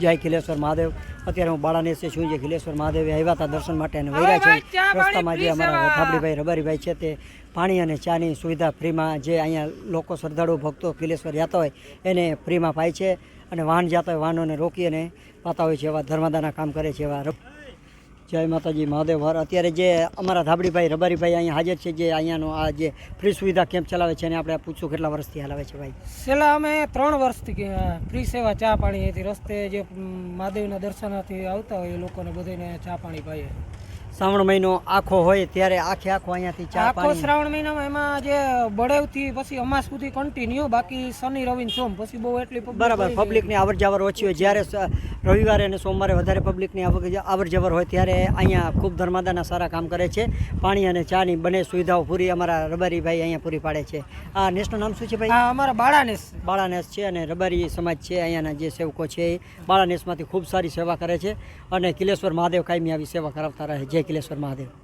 જય ખિલેશ્વર મહાદેવ. અત્યારે હું બાળાનેસે છું જે ખિલેશ્વર મહાદેવે આવ્યા હતા દર્શન માટે અને વૈરા છે. રસ્તામાં જે અમારા થાબડીભાઈ રબારીભાઈ છે તે પાણી અને ચાની સુવિધા ફ્રીમાં જે અહીંયા લોકો શ્રદ્ધાળુ ભક્તો ખિલેશ્વર જતા હોય એને ફ્રીમાં પાય છે અને વાહન જતા હોય વાહનોને રોકી અને પાતા હોય છે એવા ધર્માદાના કામ કરે છે એવા જય માતાજી, મહાદેવ હર અત્યારે જે અમારા ધાબડીભાઈ રબારીભાઈ અહીંયા હાજર છે, જે અહીંયાનો આ જે ફ્રી સુવિધા કેમ્પ ચલાવે છે અને આપણે પૂછશું કેટલા વર્ષથી હલાવે છે ભાઈ. છેલ્લા અમે ત્રણ વર્ષથી ફ્રી સેવા ચા પાણી રસ્તે જે મહાદેવના દર્શનાથી આવતા હોય એ લોકોને બધાને ચા પાણી પાઈએ. શ્રાવણ મહિનો આખો હોય ત્યારે આખે આખો અહીંયાથી ચા આખો શ્રાવણ મહિનામાં એમાં જે બળેવથી પછી અમાસ સુધી કન્ટિન્યુ બાકી શનિ રવિ સોમ પછી બહુ એટલી બરાબર પબ્લિકની આવર જવર ઓછી હોય. જ્યારે રવિવારે અને સોમવારે વધારે પબ્લિકની આવર જવર હોય ત્યારે અહીંયા ખૂબ ધર્માદાના સારા કામ કરે છે. પાણી અને ચાની બંને સુવિધાઓ પૂરી અમારા રબારીભાઈ અહીંયા પૂરી પાડે છે. આ નેસનું નામ શું છે ભાઈ? અમારા બાળાનેસ. બાળાનેસ છે અને રબારી સમાજ છે અહીંયાના જે સેવકો છે એ બાળાનેસમાંથી ખૂબ સારી સેવા કરે છે અને કિલેશ્વર મહાદેવ કાયમી આવી સેવા કરાવતા રહે. જય કિલેશ્વર મહાદેવ